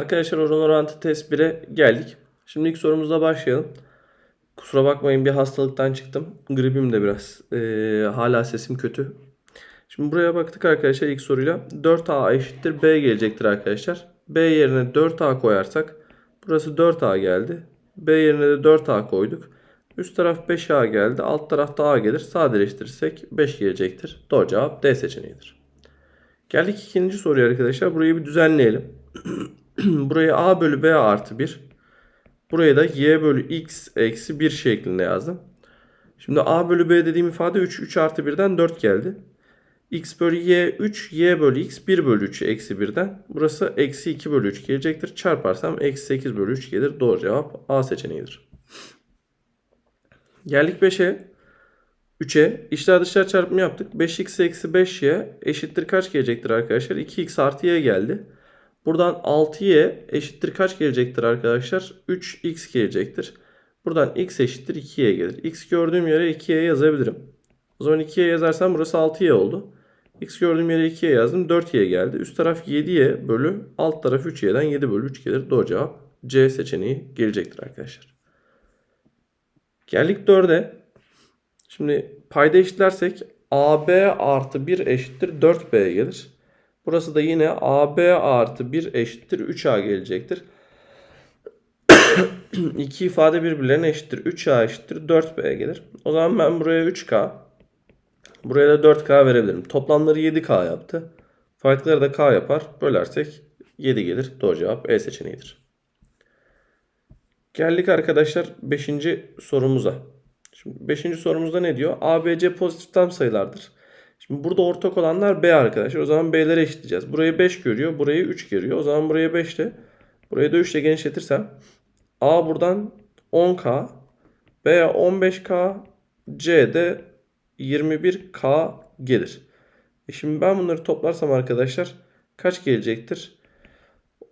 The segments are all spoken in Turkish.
Arkadaşlar oran orantı test 1'e geldik. Şimdi ilk sorumuzla başlayalım. Kusura bakmayın bir hastalıktan çıktım. Gripim de biraz. Ee, hala sesim kötü. Şimdi buraya baktık arkadaşlar ilk soruyla. 4A eşittir B gelecektir arkadaşlar. B yerine 4A koyarsak burası 4A geldi. B yerine de 4A koyduk. Üst taraf 5A geldi. Alt tarafta A gelir. Sadeleştirirsek 5 gelecektir. Doğru cevap D seçeneğidir. Geldik ikinci soruya arkadaşlar. Burayı bir düzenleyelim. Burayı a bölü b artı 1. Buraya da y bölü x eksi 1 şeklinde yazdım. Şimdi a bölü b dediğim ifade 3. 3 artı 1'den 4 geldi. x bölü y 3. y bölü x 1 bölü 3 eksi 1'den. Burası eksi 2 bölü 3 gelecektir. Çarparsam eksi 8 bölü 3 gelir. Doğru cevap a seçeneğidir. Geldik 5'e. 3'e içler dışlar çarpımı yaptık. 5x eksi 5y eşittir kaç gelecektir arkadaşlar? 2x artı y geldi. Buradan 6y eşittir kaç gelecektir arkadaşlar? 3x gelecektir. Buradan x eşittir 2y gelir. x gördüğüm yere 2y yazabilirim. O zaman 2y yazarsam burası 6y oldu. x gördüğüm yere 2y yazdım. 4y geldi. Üst taraf 7y bölü alt taraf 3y'den 7 bölü 3 gelir. Doğru cevap C seçeneği gelecektir arkadaşlar. Geldik 4'e. Şimdi payda eşitlersek AB artı 1 eşittir 4B gelir. Burası da yine AB artı 1 eşittir 3A gelecektir. İki ifade birbirlerine eşittir. 3A eşittir 4B gelir. O zaman ben buraya 3K, buraya da 4K verebilirim. Toplamları 7K yaptı. Farkları da K yapar. Bölersek 7 gelir. Doğru cevap E seçeneğidir. Geldik arkadaşlar 5. sorumuza. Şimdi 5. sorumuzda ne diyor? ABC pozitif tam sayılardır. Şimdi burada ortak olanlar B arkadaşlar. O zaman B'leri eşitleyeceğiz. Burayı 5 görüyor. Burayı 3 görüyor. O zaman buraya 5 ile burayı da 3 ile genişletirsem A buradan 10K B 15K C de 21K gelir. E şimdi ben bunları toplarsam arkadaşlar kaç gelecektir?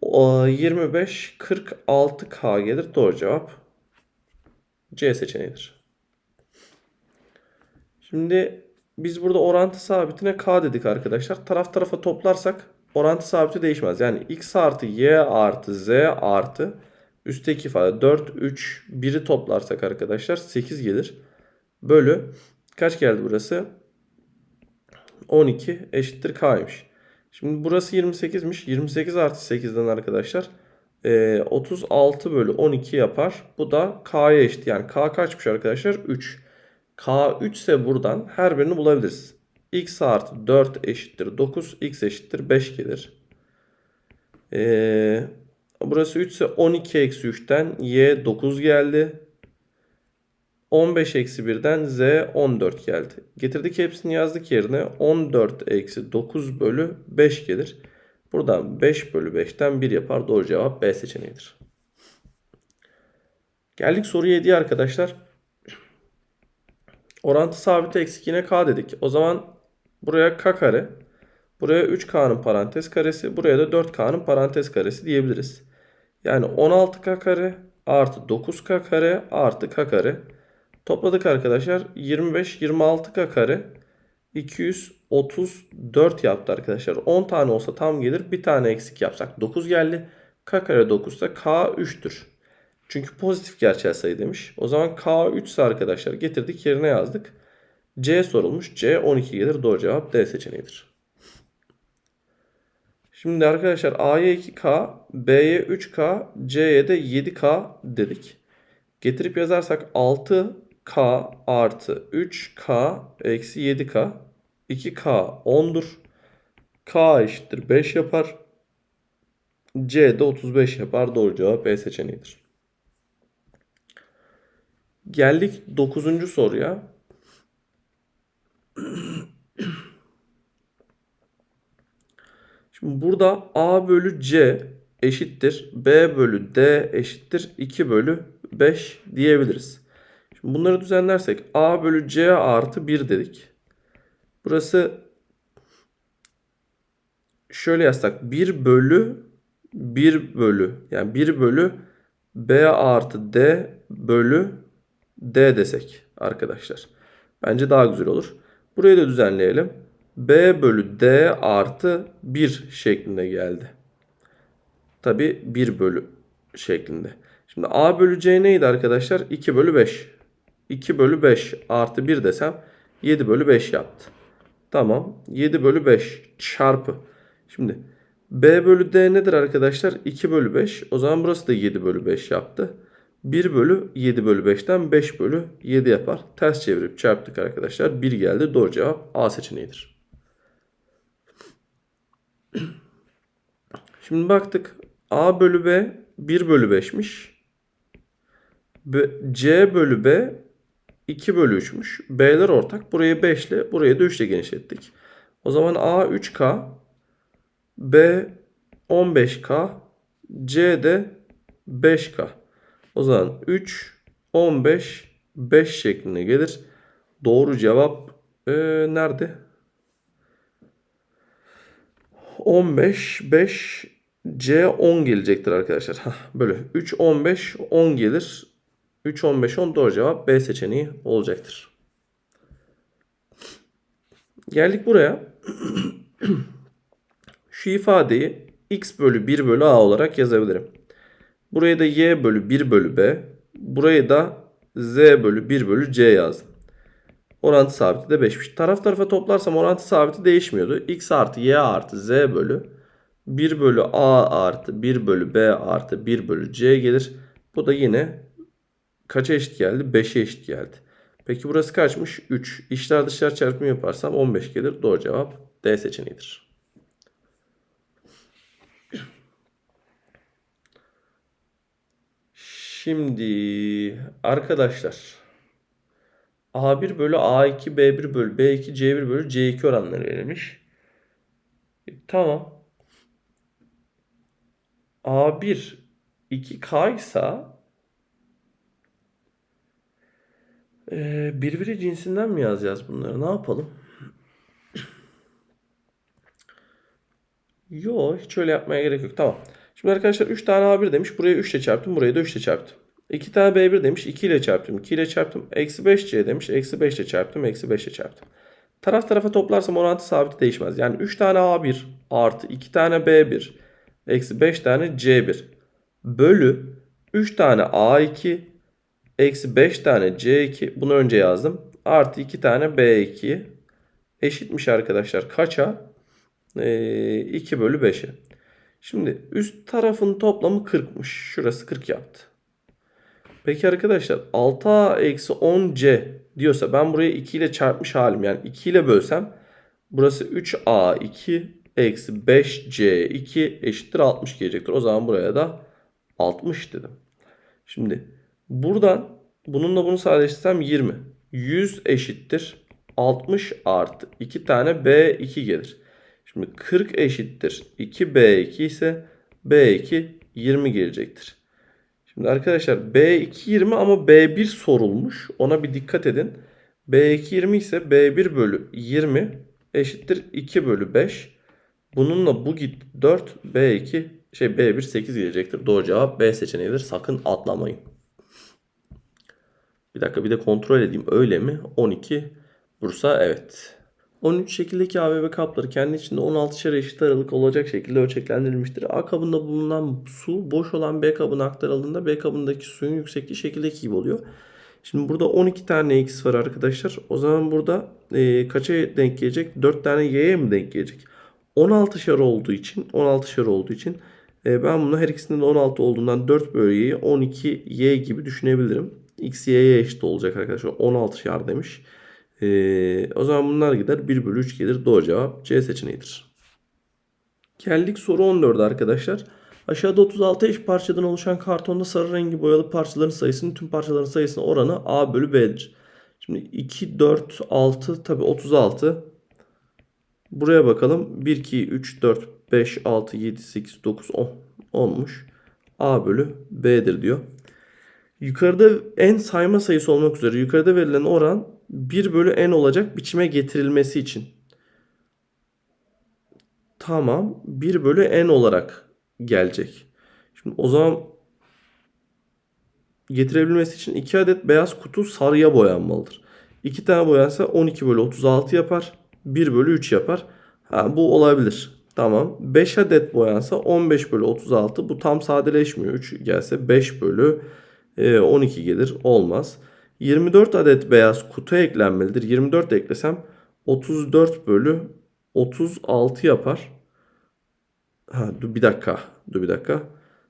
O 25 46K gelir. Doğru cevap C seçeneğidir. Şimdi biz burada orantı sabitine k dedik arkadaşlar. Taraf tarafa toplarsak orantı sabiti değişmez. Yani x artı y artı z artı üstteki ifade 4, 3, 1'i toplarsak arkadaşlar 8 gelir. Bölü kaç geldi burası? 12 eşittir k'ymış. Şimdi burası 28'miş. 28 artı 8'den arkadaşlar 36 bölü 12 yapar. Bu da k'ya eşit. Yani k kaçmış arkadaşlar? 3. K3 ise buradan her birini bulabiliriz. X artı 4 eşittir 9. X eşittir 5 gelir. Ee, burası 3 ise 12 eksi 3'ten Y 9 geldi. 15 eksi 1'den Z 14 geldi. Getirdik hepsini yazdık yerine. 14 eksi 9 bölü 5 gelir. Buradan 5 bölü 5'ten 1 yapar. Doğru cevap B seçeneğidir. Geldik soru 7'ye arkadaşlar. Orantı sabiti eksik yine k dedik. O zaman buraya k kare. Buraya 3k'nın parantez karesi. Buraya da 4k'nın parantez karesi diyebiliriz. Yani 16k kare artı 9k kare artı k kare. Topladık arkadaşlar. 25 26k kare 234 yaptı arkadaşlar. 10 tane olsa tam gelir. Bir tane eksik yapsak 9 geldi. k kare 9 ise k 3'tür. Çünkü pozitif gerçel sayı demiş. O zaman K3 ise arkadaşlar getirdik yerine yazdık. C sorulmuş. C 12 gelir. Doğru cevap D seçeneğidir. Şimdi arkadaşlar A'ya 2K, B'ye 3K, C'ye de 7K dedik. Getirip yazarsak 6K artı 3K eksi 7K. 2K 10'dur. K eşittir 5 yapar. C de 35 yapar. Doğru cevap B seçeneğidir. Geldik 9. soruya. Şimdi burada A bölü C eşittir. B bölü D eşittir. 2 bölü 5 diyebiliriz. Şimdi bunları düzenlersek A bölü C artı 1 dedik. Burası şöyle yazsak 1 bölü 1 bölü yani 1 bölü B artı D bölü D desek arkadaşlar. Bence daha güzel olur. Burayı da düzenleyelim. B bölü D artı 1 şeklinde geldi. tabi 1 bölü şeklinde. Şimdi A bölü C neydi arkadaşlar? 2 bölü 5. 2 bölü 5 artı 1 desem 7 bölü 5 yaptı. Tamam. 7 bölü 5 çarpı. Şimdi B bölü D nedir arkadaşlar? 2 bölü 5. O zaman burası da 7 bölü 5 yaptı. 1 bölü 7 bölü 5'ten 5 bölü 7 yapar. Ters çevirip çarptık arkadaşlar. 1 geldi. Doğru cevap A seçeneğidir. Şimdi baktık. A bölü B 1 bölü 5'miş. B- C bölü B 2 bölü 3'müş. B'ler ortak. Burayı 5 ile burayı da 3 ile genişlettik. O zaman A 3K B 15K C de 5K. O zaman 3 15 5 şeklinde gelir. Doğru cevap ee, nerede? 15 5 C 10 gelecektir arkadaşlar. Böyle 3 15 10 gelir. 3 15 10 doğru cevap B seçeneği olacaktır. Geldik buraya. Şu ifadeyi x bölü 1 bölü a olarak yazabilirim. Buraya da y bölü 1 bölü b. Burayı da z bölü 1 bölü c yazdım. Orantı sabiti de 5'miş. Taraf tarafa toplarsam orantı sabiti değişmiyordu. x artı y artı z bölü 1 bölü a artı 1 bölü b artı 1 bölü c gelir. Bu da yine kaça eşit geldi? 5'e eşit geldi. Peki burası kaçmış? 3. İşler dışlar çarpımı yaparsam 15 gelir. Doğru cevap D seçeneğidir. Şimdi arkadaşlar A1 bölü A2 B1 bölü B2 C1 bölü C2 oranları verilmiş. E, Tamam. A1 2K ise Ee, birbiri cinsinden mi yazacağız bunları? Ne yapalım? Yo hiç öyle yapmaya gerek yok. Tamam. Şimdi arkadaşlar 3 tane A1 demiş. Buraya 3 ile çarptım. Burayı da 3 ile çarptım. 2 tane B1 demiş. 2 ile çarptım. 2 ile çarptım. Eksi 5C demiş. Eksi 5 ile çarptım. Eksi 5 ile çarptım. Taraf tarafa toplarsam orantı sabit değişmez. Yani 3 tane A1 artı 2 tane B1 eksi 5 tane C1 bölü 3 tane A2 eksi 5 tane C2 bunu önce yazdım. Artı 2 tane B2 eşitmiş arkadaşlar. Kaça? Ee, 2 bölü 5'e. Şimdi üst tarafın toplamı 40'mış. Şurası 40 yaptı. Peki arkadaşlar 6A eksi 10C diyorsa ben burayı 2 ile çarpmış halim. Yani 2 ile bölsem burası 3A2 eksi 5C2 eşittir 60 gelecektir. O zaman buraya da 60 dedim. Şimdi buradan bununla bunu sadeleştirsem 20. 100 eşittir 60 artı 2 tane B2 gelir. Şimdi 40 eşittir 2B2 ise B2 20 gelecektir. Şimdi arkadaşlar B2 20 ama B1 sorulmuş. Ona bir dikkat edin. B2 20 ise B1 bölü 20 eşittir 2 bölü 5. Bununla bu gitti 4 B2 şey B1 8 gelecektir. Doğru cevap B seçeneğidir. Sakın atlamayın. Bir dakika bir de kontrol edeyim. Öyle mi? 12 Bursa evet. 13 şekildeki ABB kapları kendi içinde 16'şer eşit aralık olacak şekilde ölçeklendirilmiştir. A kabında bulunan su boş olan B kabına aktarıldığında B kabındaki suyun yüksekliği şekildeki gibi oluyor. Şimdi burada 12 tane x var arkadaşlar. O zaman burada e, kaça denk gelecek? 4 tane y'ye mi denk gelecek? 16'şer olduğu için 16'şer olduğu için e, ben bunu her ikisinin de 16 olduğundan 4 bölü y'yi 12 y gibi düşünebilirim. x y'ye eşit olacak arkadaşlar. 16'şer demiş. Ee, o zaman bunlar gider. 1 bölü 3 gelir. Doğru cevap C seçeneğidir. Geldik soru 14 arkadaşlar. Aşağıda 36 eş parçadan oluşan kartonda sarı rengi boyalı parçaların sayısının tüm parçaların sayısına oranı A bölü B'dir. Şimdi 2, 4, 6 tabi 36. Buraya bakalım. 1, 2, 3, 4, 5, 6, 7, 8, 9, 10 olmuş. A bölü B'dir diyor. Yukarıda en sayma sayısı olmak üzere yukarıda verilen oran 1 bölü n olacak biçime getirilmesi için. Tamam 1 bölü n olarak gelecek. Şimdi o zaman getirebilmesi için 2 adet beyaz kutu sarıya boyanmalıdır. 2 tane boyansa 12 bölü 36 yapar. 1 bölü 3 yapar. Ha, bu olabilir. Tamam. 5 adet boyansa 15 bölü 36. Bu tam sadeleşmiyor. 3 gelse 5 bölü e, 12 gelir. Olmaz. 24 adet beyaz kutu eklenmelidir. 24 eklesem 34 bölü 36 yapar. Ha, dur bir dakika. Dur bir dakika.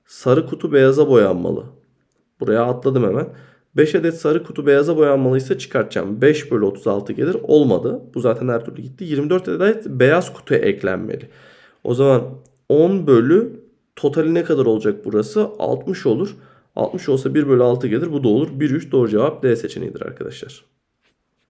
Sarı kutu beyaza boyanmalı. Buraya atladım hemen. 5 adet sarı kutu beyaza boyanmalıysa çıkartacağım. 5 bölü 36 gelir. Olmadı. Bu zaten her türlü gitti. 24 adet beyaz kutuya eklenmeli. O zaman 10 bölü totali ne kadar olacak burası? 60 olur. 60 olsa 1 bölü 6 gelir. Bu da olur. 1 3 doğru cevap D seçeneğidir arkadaşlar.